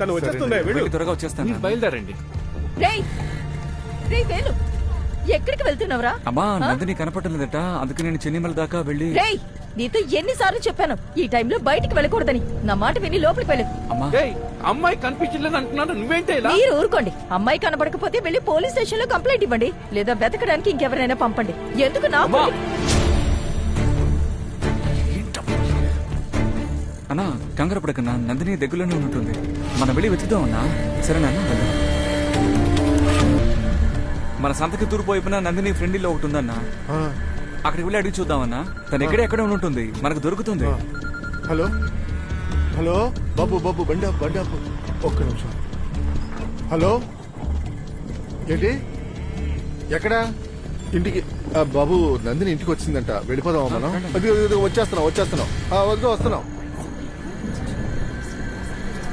తను వచ్చేస్తుంది వెళ్ళు. త్వరగా వచ్చేస్తాను. మీరు బయలుదేరండి. రేయ్ రేయ్ వేలు ఎక్కడికి వెళ్తున్నావురా? అమ్మా? నందిని కనపడలేదట. అందుకే నేను చెన్నిమల దాకా వెళ్ళి రేయ్ నీతో ఎన్నిసార్లు చెప్పాను. ఈ టైంలో బయటికి వెళ్ళకూడదని. నా మాట విని లోపలికి వెళ్ళు. అమ్మా. ఏయ్ అమ్మాయి కనిపించలేదు అంటున్నాను. నువ్వేంటే ఇలా? మీరు ఊరుకోండి. అమ్మాయి కనబడకపోతే వెళ్ళి పోలీస్ స్టేషన్లో కంప్లైంట్ ఇవ్వండి. లేదా వెతకడానికి ఇంకెవరైనా పంపండి. ఎందుకు నా అమ్మా. అన్నా కంగారు పడకన్నా నందిని దగ్గరలోనే ఉంటుంది మనం వెళ్ళి వెతుకుదాం అన్నా. సరేనా. మన సంతకి తూర్పు వైపున నందిని ఫ్రెండ్ ఇల్లు ఒకటి ఉందన్నా. అక్కడికి వెళ్ళి అడిగి చూద్దామన్నా తను ఎక్కడ ఎక్కడ ఉంటుంది మనకు దొరుకుతుంది. హలో? హలో? బాబు బాబు బండి ఆపు, బండి ఆపు. ఒక్క నిమిషం. హలో? ఏంటి? ఎక్కడా? ఇంటికి ఆ, బాబు నందిని ఇంటికి వచ్చిందంట. వెళ్ళిపోదామా మనం? అది వచ్చేస్తున్నాం వచ్చేస్తున్నాం. ఆ, వస్తున్నాం.